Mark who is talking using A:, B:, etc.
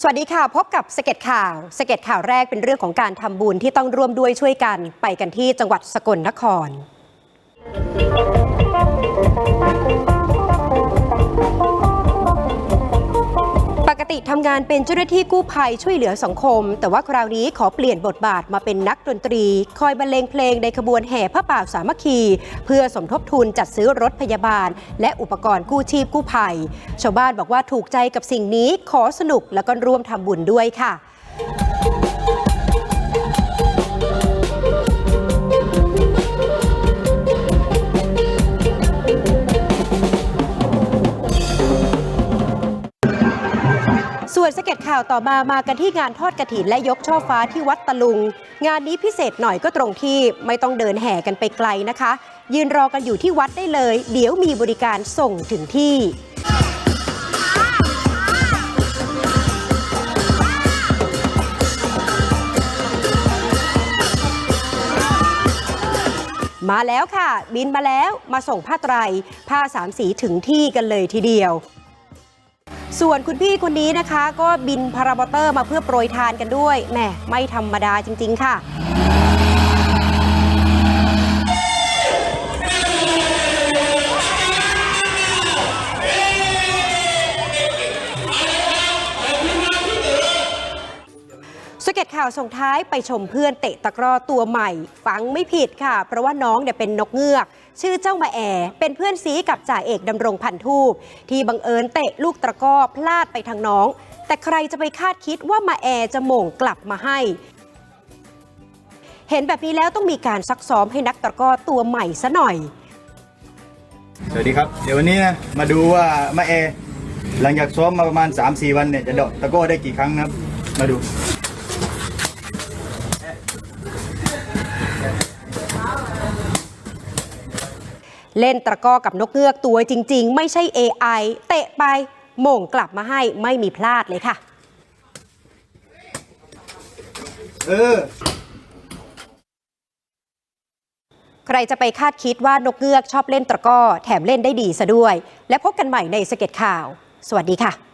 A: สวัสดีค่ะ พบกับสเก็ตข่าวสเก็ตข่าวแรกเป็นเรื่องของการทำบุญที่ต้องร่วมด้วยช่วยกันไปกันที่จังหวัดสกลนคร ทำงานเป็นเจ้าหน้าที่กู้ภัยช่วยเหลือสังคม แต่ว่าคราวนี้ขอเปลี่ยนบทบาทมาเป็นนักดนตรี คอยบรรเลงเพลงในขบวนแห่พระป่าสามัคคี เพื่อสมทบทุนจัดซื้อรถพยาบาล และอุปกรณ์กู้ชีพกู้ภัย ชาวบ้านบอกว่าถูกใจกับสิ่งนี้ขอสนุกแล้วก็ร่วมทำบุญด้วยค่ะ ส่วนสเก็ตข่าวต่อมามากันที่งานทอดกระถินและยกช่อฟ้าที่วัดตะลุง งานนี้พิเศษหน่อยก็ตรงที่ไม่ต้องเดินแห่กันไปไกลนะคะ ยืนรอกันอยู่ที่วัดได้เลย เดี๋ยวมีบริการส่งถึงที่มาแล้วค่ะ บินมาแล้วมาส่งผ้าไตร ผ้าสามสีถึงที่กันเลยทีเดียว ส่วนคุณพี่คนนี้นะคะ ก็บินพารามอเตอร์มาเพื่อโปรยทานกันด้วยแหมไม่ธรรมดาจริง ๆ ค่ะ สเก็ตข่าวส่งท้ายไปชมเพื่อนเตะตะกร้อตัวใหม่ ฟังไม่ผิดค่ะ เพราะว่าน้องเนี่ยเป็นนกเงือก ชื่อเจ้ามาแอเป็นเพื่อนซีกับจ่าเอกดำรงพันทูปที่บังเอิญเตะลูกตะกร้อพลาดไปทางน้อง แต่ใครจะไปคาดคิดว่ามาแอจะโมงกลับมาให้ เห็นแบบนี้แล้วต้องมีการซักซ้อมให้นักตะกร้อตัวใหม่ซะหน่อย
B: สวัสดีครับ เดี๋ยววันนี้นะมาดูว่ามาเอหลังจากซ้อมมาประมาณ 3-4 วันเนี่ยจะเดาะตะโก้อได้กี่ครั้งนะครับ มาดู
A: เล่นตะกร้อกับนกเงือกตัวจริง ๆ ไม่ใช่ AI เตะไปโหม่งกลับมาให้ไม่มีพลาดเลยค่ะ
B: เออ
A: ใครจะไปคาดคิดว่านกเงือกชอบเล่นตะกร้อ แถมเล่นได้ดีซะด้วย และพบกันใหม่ในสเก็ตข่าว สวัสดีค่ะ